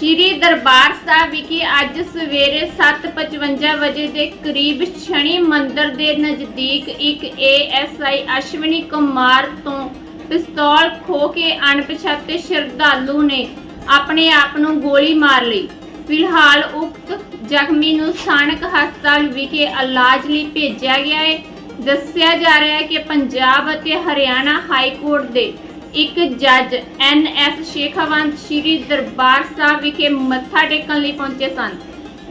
ਸ਼੍ਰੀ ਦਰਬਾਰ ਸਾਹਿਬ ਵਿਖੇ ਅੱਜ ਸਵੇਰੇ 7:55 ਵਜੇ ਦੇ ਕਰੀਬ ਸ਼ਨੀ ਮੰਦਰ ਦੇ ਨਜ਼ਦੀਕ ਇੱਕ ਏਐਸਆਈ ਅਸ਼ਵਨੀ ਕੁਮਾਰ ਤੋਂ ਪਿਸਤੌਲ ਖੋ ਕੇ ਅਣਪਛਾਤੇ ਸ਼ਰਧਾਲੂ ਨੇ ਆਪਣੇ ਆਪ ਨੂੰ ਗੋਲੀ ਮਾਰ ਲਈ। ਫਿਲਹਾਲ ਉਕਤ ਜ਼ਖਮੀ ਨੂੰ ਸਥਾਨਕ ਹਸਪਤਾਲ ਵਿਖੇ ਇਲਾਜ ਲਈ ਭੇਜਿਆ ਗਿਆ ਹੈ। ਦੱਸਿਆ ਜਾ ਰਿਹਾ ਹੈ ਕਿ ਪੰਜਾਬ ਅਤੇ ਹਰਿਆਣਾ ਹਾਈ ਕੋਰਟ ਦੇ ਇੱਕ ਜੱਜ ਐਨ ਐਸ ਸ਼ੇਖਾਵੰਤ ਸ਼੍ਰੀ ਦਰਬਾਰ ਸਾਹਿਬ ਵਿਖੇ ਮੱਥਾ ਟੇਕਣ ਲਈ ਪਹੁੰਚੇ ਸਨ,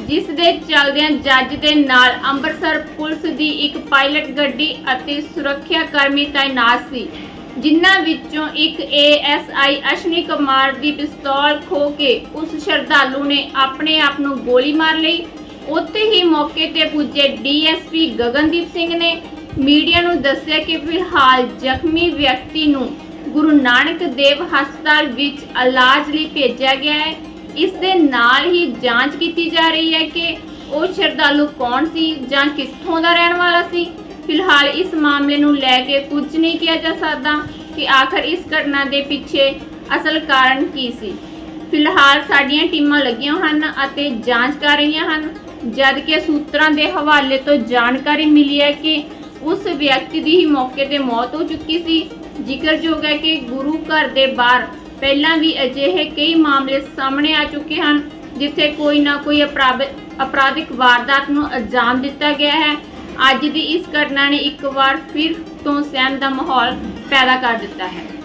ਜਿਸ ਦੇ ਚੱਲਦਿਆਂ ਜੱਜ ਦੇ ਨਾਲ ਅੰਮ੍ਰਿਤਸਰ ਪੁਲਿਸ ਦੀ ਇੱਕ ਪਾਇਲਟ ਗੱਡੀ ਅਤੇ ਸੁਰੱਖਿਆ ਕਰਮੀ ਤਾਇਨਾਤ ਸੀ, ਜਿਨ੍ਹਾਂ ਵਿੱਚੋਂ ਇੱਕ ਏਐਸਆਈ ਅਸ਼ਨੀ ਕੁਮਾਰ ਦੀ ਪਿਸਤੌਲ ਖੋ ਕੇ ਉਸ ਸ਼ਰਧਾਲੂ ਨੇ ਆਪਣੇ ਆਪ ਨੂੰ ਗੋਲੀ ਮਾਰ ਲਈ। ਉੱਥੇ ਹੀ ਮੌਕੇ ਤੇ ਪੁੱਜੇ ਡੀਐਸਪੀ ਗਗਨਦੀਪ ਸਿੰਘ ਨੇ ਮੀਡੀਆ ਨੂੰ ਦੱਸਿਆ ਕਿ ਫਿਲਹਾਲ ਜ਼ਖਮੀ ਵਿਅਕਤੀ ਨੂੰ ਗੁਰੂ ਨਾਨਕ ਦੇਵ ਹਸਪਤਾਲ ਵਿੱਚ ਇਲਾਜ ਲਈ ਭੇਜਿਆ ਗਿਆ ਹੈ। ਇਸ ਦੇ ਨਾਲ ਹੀ ਜਾਂਚ ਕੀਤੀ ਜਾ ਰਹੀ ਹੈ ਕਿ ਉਹ ਸ਼ਰਧਾਲੂ ਕੌਣ ਸੀ ਜਾਂ ਕਿੱਥੋਂ ਦਾ ਰਹਿਣ ਵਾਲਾ ਸੀ। ਫਿਲਹਾਲ ਇਸ ਮਾਮਲੇ ਨੂੰ ਲੈ ਕੇ ਕੁਝ ਨਹੀਂ ਕਿਹਾ ਜਾ ਸਕਦਾ ਕਿ ਆਖਰ ਇਸ ਘਟਨਾ ਦੇ ਪਿੱਛੇ ਅਸਲ ਕਾਰਨ ਕੀ ਸੀ। ਫਿਲਹਾਲ ਸਾਡੀਆਂ ਟੀਮਾਂ ਲੱਗੀਆਂ ਹਨ ਅਤੇ ਜਾਂਚ ਕਰ ਰਹੀਆਂ ਹਨ। ਜਦ ਕਿ ਸੂਤਰਾਂ ਦੇ ਹਵਾਲੇ ਤੋਂ ਜਾਣਕਾਰੀ ਮਿਲੀ ਹੈ ਕਿ ਉਸ ਵਿਅਕਤੀ ਦੀ ਹੀ ਮੌਕੇ ਤੇ ਮੌਤ ਹੋ ਚੁੱਕੀ ਸੀ। ਜ਼ਿਕਰਯੋਗ ਹੈ ਕਿ ਗੁਰੂ ਘਰ ਦੇ ਬਾਹਰ ਪਹਿਲਾਂ ਵੀ ਅਜਿਹੇ ਕਈ ਮਾਮਲੇ ਸਾਹਮਣੇ ਆ ਚੁੱਕੇ ਹਨ, ਜਿੱਥੇ ਕੋਈ ਨਾ ਕੋਈ ਅਪਰਾਧ- ਅਪਰਾਧਿਕ ਵਾਰਦਾਤ ਨੂੰ ਅੰਜਾਮ ਦਿੱਤਾ ਗਿਆ ਹੈ। ਅੱਜ ਦੀ ਇਸ ਘਟਨਾ ਨੇ ਇੱਕ ਵਾਰ ਫਿਰ ਤੋਂ ਸਹਿਮ ਦਾ ਮਾਹੌਲ ਪੈਦਾ ਕਰ ਦਿੱਤਾ ਹੈ।